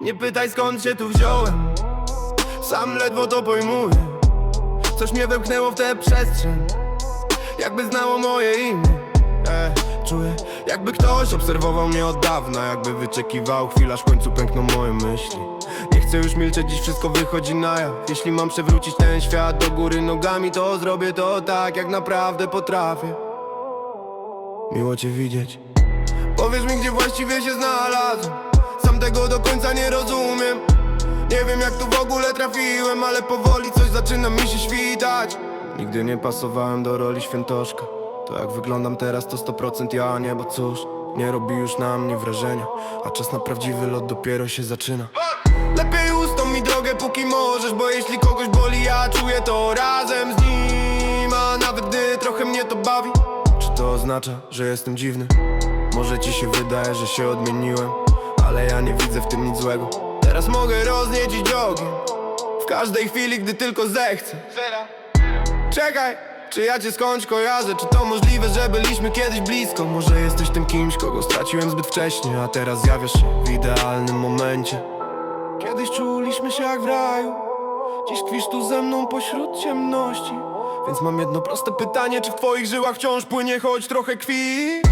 Nie pytaj skąd się tu wziąłem. Sam ledwo to pojmuję. Coś mnie wepchnęło w tę przestrzeń. Jakby znało moje imię. E, Czuję jakby ktoś obserwował mnie od dawna Jakby wyczekiwał chwila, aż w końcu pękną moje myśli. Nie chcę już milczeć, dziś wszystko wychodzi na jaw. Jeśli mam przewrócić ten świat do góry nogami To zrobię to tak, jak naprawdę potrafię. Miło cię widzieć. Powiedz mi, gdzie właściwie się znalazłem Nie wiem, jak tu w ogóle trafiłem Ale powoli coś zaczyna mi się świtać. Nigdy nie pasowałem do roli świętoszka. To jak wyglądam teraz to 100% ja, nie Bo cóż, nie robi już na mnie wrażenia. A czas na prawdziwy lot dopiero się zaczyna. Lepiej ustąp mi drogę póki możesz Bo jeśli kogoś boli, ja czuję to razem z nim. A nawet gdy trochę mnie to bawi Czy to oznacza, że jestem dziwny? Może ci się wydaje, że się odmieniłem Ale ja nie widzę w tym nic złego Teraz mogę rozniecić ogień W każdej chwili, gdy tylko zechcę Czekaj, czy ja cię skądś kojarzę? Czy to możliwe, że byliśmy kiedyś blisko? Może jesteś tym kimś, kogo straciłem zbyt wcześnie A teraz zjawiasz się w idealnym momencie Kiedyś czuliśmy się jak w raju Dziś tkwisz tu ze mną pośród ciemności Więc mam jedno proste pytanie Czy w twoich żyłach wciąż płynie choć trochę krwi?